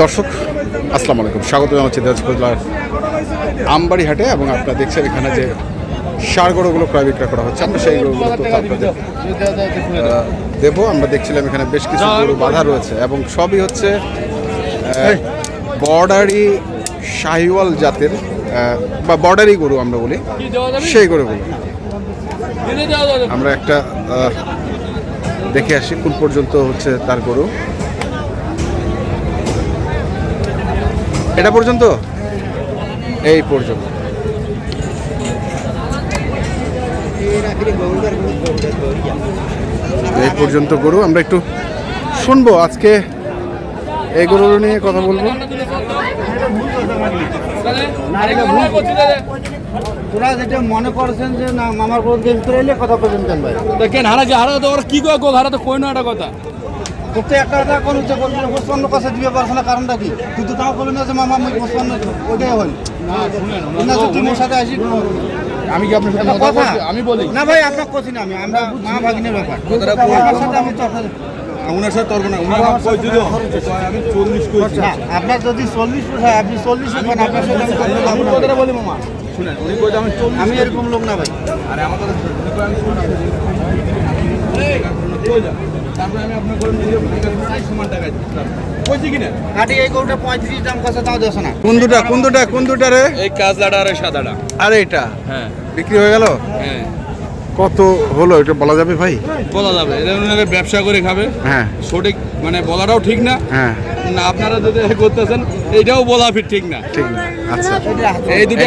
দর্শক আসসালামু আলাইকুম। স্বাগত জানাচ্ছি দিনাজপুর জেলার আমবাড়ি হাটে এবং আপনারা দেখছেন এখানে যে সার গরুগুলো ক্রয় বিক্রয় করা হচ্ছে। আমরা সেই গরুগুলো আপনাদের দেবো। আমরা দেখছিলাম এখানে বেশ কিছু গরু বাধা রয়েছে এবং সবই হচ্ছে বর্ডারি শাহিওয়াল জাতের বা বর্ডারি গরু আমরা বলি। সেই গরুগুলো। আমরা একটা দেখে আসি কোন পর্যন্ত হচ্ছে তার গরু। এটা পর্যন্ত? এই পর্যন্ত। এই পর্যন্ত গরু আমরা একটু শুনব আজকে এই গরু নিয়ে কথা বলব। তোরা যেটা মনে করছেন যে না মামার কোনো গেম এলে কথা বলবেন কেন ভাই? দেখেন হারা যে হারা তো ওরা কি কয় গো হারা তো কই না একটা কথা। তোকে একটা কথা কোন যে বলবি না পঁচপান্ন কথা দিবে পারছে না কারণটা কি? তুই তো তাও বলবি না যে মামা আমি পঁচপান্ন ওইটাই হল না তুমি সাথে আসি আমি কি আপনার সাথে কথা আমি বলি। না ভাই আপনার কথা না আমি আমরা মা ভাগিনের ব্যাপার। আপনার সাথে আমি তো উনার সাথে তর্ক না উনার কই দিল আমি 40 কইছি। আপনার যদি চল্লিশ হয় আপনি চল্লিশ হবেন আপনার সাথে আমি। কথাটা বলি মামা। শুনেন উনি কইছে আমি 40 আমি এরকম লোক না ভাই। আরে আমার কথা শুনুন উনি কই আমি 40 এই! কই যা তারপরে আমি আপনার করে নিজে সমান টাকা দিচ্ছি। কইছি কিনা কাটি এই গরুটা পঁয়ত্রিশ দাম কাছে তাও দেশ না। কোন দুটা কোন দুটা কোন দুটা রে? এই কাজলাটা আর এই সাদাটা। আর এটা হ্যাঁ। বিক্রি হয়ে গেল? হ্যাঁ। কত হলো? এটা বলা যাবে ভাই? বলা যাবে। এটা ব্যবসা করে খাবে। হ্যাঁ। সঠিক মানে বলাটাও ঠিক না। হ্যাঁ। না আপনারা যদি করতেছেন এইটাও বলা ফির ঠিক না। ঠিক না। আচ্ছা। এই দুটো।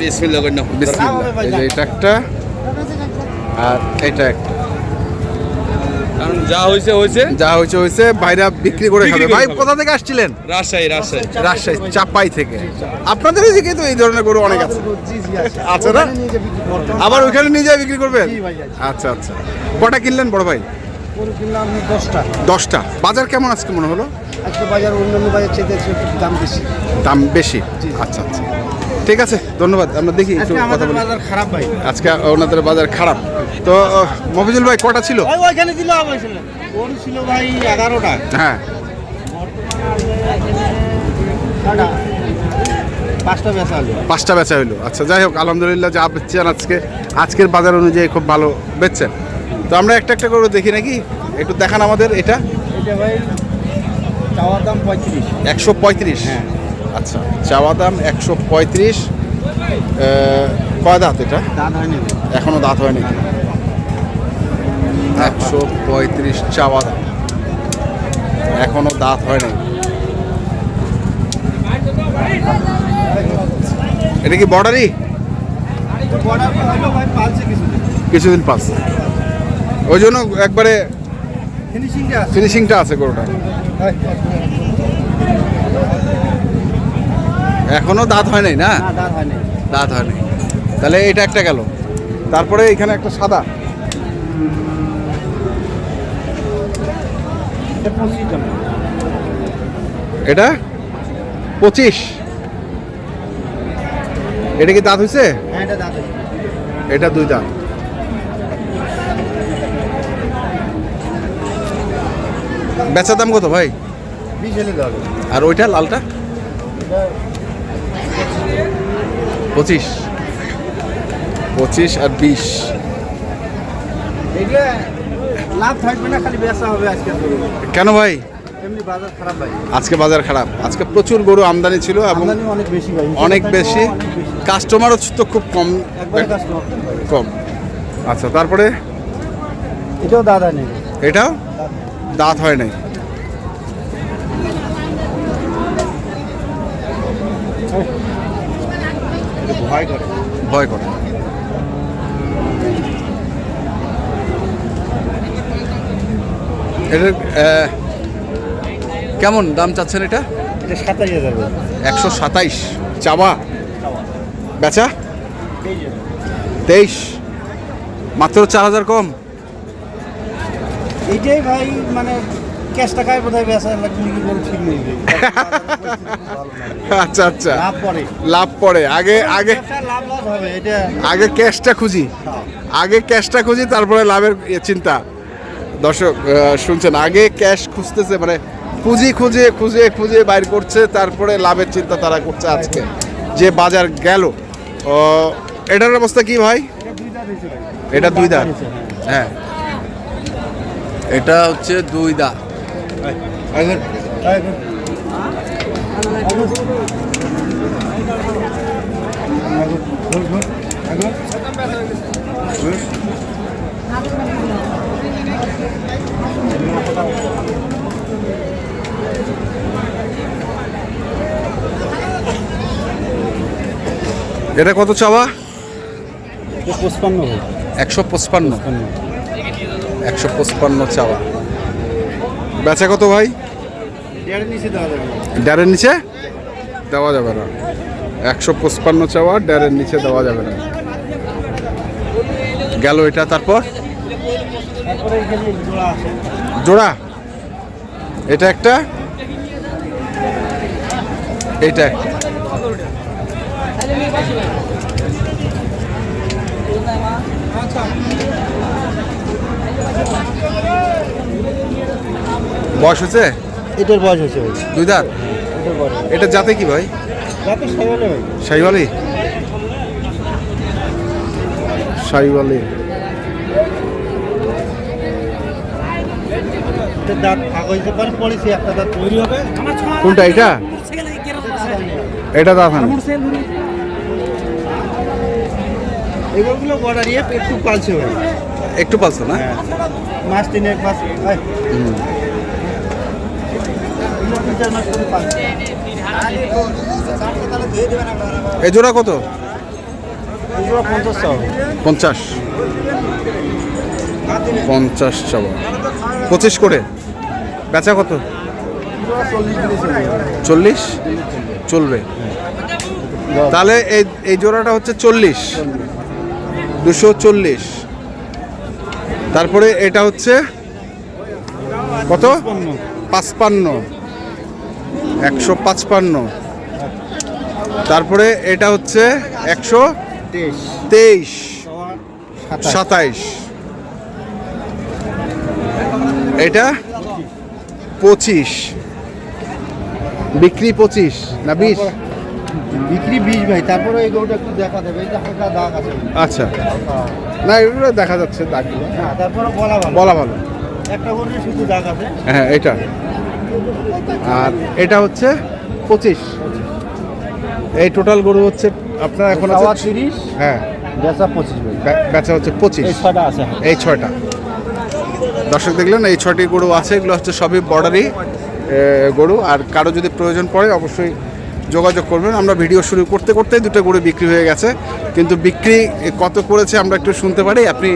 বিসমিল্লাহ করে বিসমিল্লাহ। এটা একটা আর এটা একটা। কারণ যা হয়েছে হয়েছে। যা হয়েছে হয়েছে ভাইরা বিক্রি করে খাবে। ভাই। কোথা থেকে আসছিলেন? রাজশাহী রাজশাহী। রাজশাহী চাপাই থেকে। আপনাদের এদিকে তো এই ধরনের গরু অনেক আছে। আছে না? আবার ওইখানে নিয়ে যায় বিক্রি করবেন। আচ্ছা আচ্ছা। কটা কিনলেন বড় ভাই? দশটা। দশটা। বাজার কেমন আজকে মনে হলো? আজকে বাজার অন্যান্য বাজার চেয়ে দাম বেশি। দাম বেশি? আচ্ছা আচ্ছা। ঠিক আছে ধন্যবাদ। আমরা দেখি একটু কথা বলি। খারাপ ভাই। আজকে ওনাদের বাজার খারাপ। তো মফিজুল ভাই কটা ছিল? ওই ওইখানে গরু ছিল। ভাই এগারোটা। হ্যাঁ। পাঁচটা বেচা হইল আচ্ছা যাই হোক আলহামদুলিল্লাহ যা বেচছেন আজকে আজকের বাজার অনুযায়ী খুব ভালো বেচছেন। তো আমরা একটা একটা করে দেখি নাকি? একটু দেখান আমাদের এটা। এটা ভাই চাওয়ার দাম পঁয়ত্রিশ। একশো পঁয়ত্রিশ? হ্যাঁ। আচ্ছা চাওয়া দাম একশো পঁয়ত্রিশ। কয় দাঁত এটা? দাঁত হয়নি। ভাই। এখনও দাঁত হয়নি। একশো পঁয়ত্রিশ চাওয়া দাম। এখনও দাঁত হয়নি। এটা কি বর্ডারই কিছুদিন। পাস ওই জন্য একবারে ফিনিশিংটা আছে? গরুটা। এখনও দাঁত হয় নাই না? দাঁত হয়নি দাঁত হয় নাই। তাহলে এটা একটা গেল। তারপরে এখানে একটা সাদা। এটা পঁচিশ এটা? কি দাঁত হয়েছে হ্যাঁ এটা দুই দাঁত। বেচার দাম কত ভাই? আর ওইটা লালটা? পঁচিশ। পঁচিশ আর বিশ। লাভ থাকবে না খালি বেচা হবে আজকে। কেন ভাই? আজকে বাজার খারাপ। আজকে প্রচুর গরু আমদানি ছিল এবং অনেক বেশি কাস্টমারও তো খুব কম। কম। আচ্ছা তারপরে? এটাও দাদা নেই এটাও? দাঁত হয় নাই। ভয় করে। এটার কেমন দাম চাচ্ছেন এটা? হাজার একশো সাতাইশ। চাওয়া? বেচা? তেইশ। মাত্র চার হাজার কম? এইটাই ভাই মানে ক্যাশ টাকায় বোধহয় বেচা? লাগবে কি বল ঠিক নেই আচ্ছা আচ্ছা। লাভ পরে লাভ পড়ে। আগে আগে লাভ লস হবে এটা আগে ক্যাশটা খুঁজি। আগে ক্যাশটা খুঁজি তারপরে লাভের চিন্তা। দর্শক শুনছেন আগে ক্যাশ খুঁজতেছে মানে পুঁজি খুঁজে খুঁজে খুঁজে বাইর করছে তারপরে লাভের চিন্তা তারা করছে আজকে। যে বাজার গেল। এটার অবস্থা কি ভাই? এটা দুই দাঁত হ্যাঁ। এটা হচ্ছে দুই দাঁত এটা কত চাওয়া? পঁচপান্ন। একশো পঁচপান্ন। একশো পঁচপান্ন চাওয়া। বেচা কত ভাই? নিচে ড্যারের নিচে? দেওয়া যাবে না। একশো পঁচপান্ন চাওয়া ড্যারের নিচে দেওয়া যাবে না। গেল এটা তারপর? জোড়া জোড়া? এটা একটা? এটা একটা বয়স হচ্ছে এটার বয়স হয়েছে ভাই। দুই দাঁত? এটা যাতে কি ভাই? শাহিওয়ালি শাহিওয়ালি দাঁত ফাঁক হয়েছে পরে পড়েছি একটা দাঁত তৈরি হবে। কোনটা এটা? এটা দাঁত এগুলো বর্ডার ইয়ে একটু পালছে ভাই। একটু পালছে না? মাস তিনেক মাস তিন মাস এই জোড়া কত পঞ্চাশ। পঞ্চাশ চাওয়া। পঁচিশ করে? বেচা কত। চল্লিশ? চলবে। তাহলে এই এই জোড়াটা হচ্ছে চল্লিশ। দুশো চল্লিশ। তারপরে এটা হচ্ছে কত? পাঁচপান্ন। একশো পাঁচপান্ন। তারপরে এটা হচ্ছে একশো তেইশ। তেইশ। সাতাইশ। এটা পঁচিশ। বিক্রি পঁচিশ না বিশ? বিক্রি বিশ ভাই তারপরে এই গরুটা একটু দেখা দেবে যে হালকা দাগ আছে। আচ্ছা। না এগুলো দেখা যাচ্ছে দাগগুলো। হ্যাঁ তারপরে বলা ভালো। বলা ভালো। একটা গরুর শুধু দাগ আছে। হ্যাঁ এটা। আর এটা হচ্ছে পঁচিশ। এই টোটাল গরু হচ্ছে আপনার এখন আছে তিরিশ হ্যাঁ। বেচা পঁচিশ বেচা হচ্ছে পঁচিশ। এই ছটা আছে এই ছয়টা। দর্শক দেখলেন এই ছয়টি গরু আছে এগুলো হচ্ছে সবই বর্ডারি গরু। আর কারও যদি প্রয়োজন পড়ে অবশ্যই যোগাযোগ করবেন। আমরা ভিডিও শুরু করতে করতেই দুটো গরু বিক্রি হয়ে গেছে। কিন্তু বিক্রি কত করেছে আমরা একটু শুনতে পারি। আপনি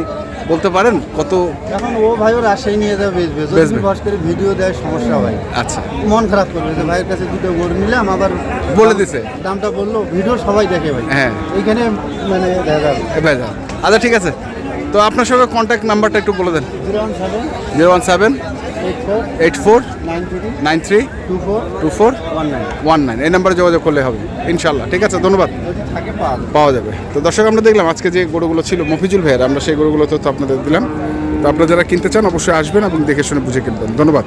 বলতে পারেন কত? এখন ও ভাই ও রাজশাহী নিয়ে যাবে বেচবে। বস করে ভিডিও দেয় সমস্যা হয়। আচ্ছা। মন খারাপ করবে যে ভাইয়ের কাছে দুটো গরু নিলাম আবার বলে দিছে। দামটা বলল ভিডিও সবাই দেখে ভাই। হ্যাঁ। এইখানে মানে আচ্ছা ঠিক আছে। তো আপনার সঙ্গে কন্ট্যাক্ট নাম্বারটা একটু বলে দেন। Zero one seven zero one seven eight four nine three two four two four one nine এই নাম্বারে যোগাযোগ করলে হবে ইনশাল্লাহ ঠিক আছে, ধন্যবাদ। পাওয়া যাবে পাওয়া যাবে। তো দর্শক, আমরা দেখলাম আজকে যে গরুগুলো ছিল, মফিজুল ভাইয়ের, আমরা সেই গরুগুলো তো আপনাদের দিলাম। তো আপনারা যারা কিনতে চান, অবশ্যই আসবেন এবং দেখে শুনে বুঝে কিনবেন। ধন্যবাদ।